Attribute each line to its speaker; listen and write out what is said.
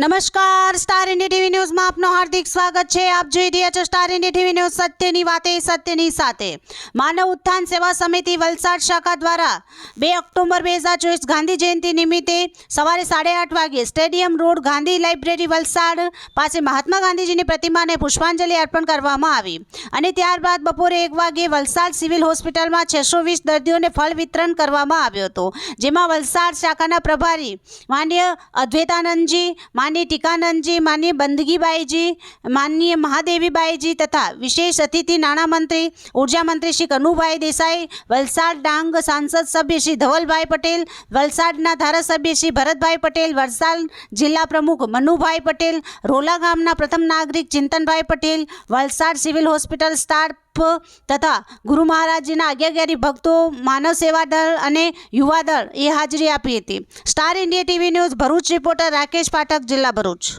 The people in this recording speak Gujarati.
Speaker 1: નમસ્કાર સ્ટાર ઇન્ડિયા ટીવી ન્યૂઝમાં આપનું હાર્દિક સ્વાગત છે. આપ જોઈ રહ્યા છો સ્ટાર ઇન્ડિયા ટીવી ન્યૂઝ સત્યની વાતે, સત્યની સાથે. માનવ ઉત્થાન સેવા સમિતિ વલસાડ શાખા દ્વારા બે ઓક્ટોબર બે હજાર ચોવીસ ગાંધી જયંતિ નિમિત્તે સવારે સાડે આઠ વાગે stadium road Gandhi library Valsad પાસે મહાત્મા ગાંધીજીની પ્રતિમાને પુષ્પાંજલિ અર્પણ કરવામાં આવી. અને ત્યારબાદ બપોરે એક વાગે વલસાડ સિવિલ હોસ્પિટલમાં છસો વીસ દર્દીઓને ફળ વિતરણ કરવામાં આવ્યો હતો, જેમાં વલસાડ શાખાના પ્રભારી માન્ય અદ્વૈતાનંદજી, માન્ય ટીકાનંદજી, માન્ય બંદગીબાઈજી માનનીય મહાદેવીબાઈજી તથા વિશેષ અતિથિ નાણામંત્રી ઊર્જા મંત્રી શ્રી કનુભાઈ દેસાઈ, વલસાડ ડાંગ સાંસદ સભ્ય શ્રી ધવલભાઈ પટેલ, વલસાડના ધારાસભ્ય શ્રી ભરતભાઈ પટેલ, વલસાડ જિલ્લા પ્રમુખ મનુભાઈ પટેલ, રોલા ગામના પ્રથમ નાગરિક ચિંતનભાઈ Patel, Valsad civil hospital staff તથા ગુરુ મહારાજજીના આજ્ઞાકારી ભક્તો, માનવ સેવા દળ અને યુવા દળ એ હાજરી આપી હતી. Star India TV news Bharuch, reporter Rakesh Pathak, જિલ્લા ભરૂચ.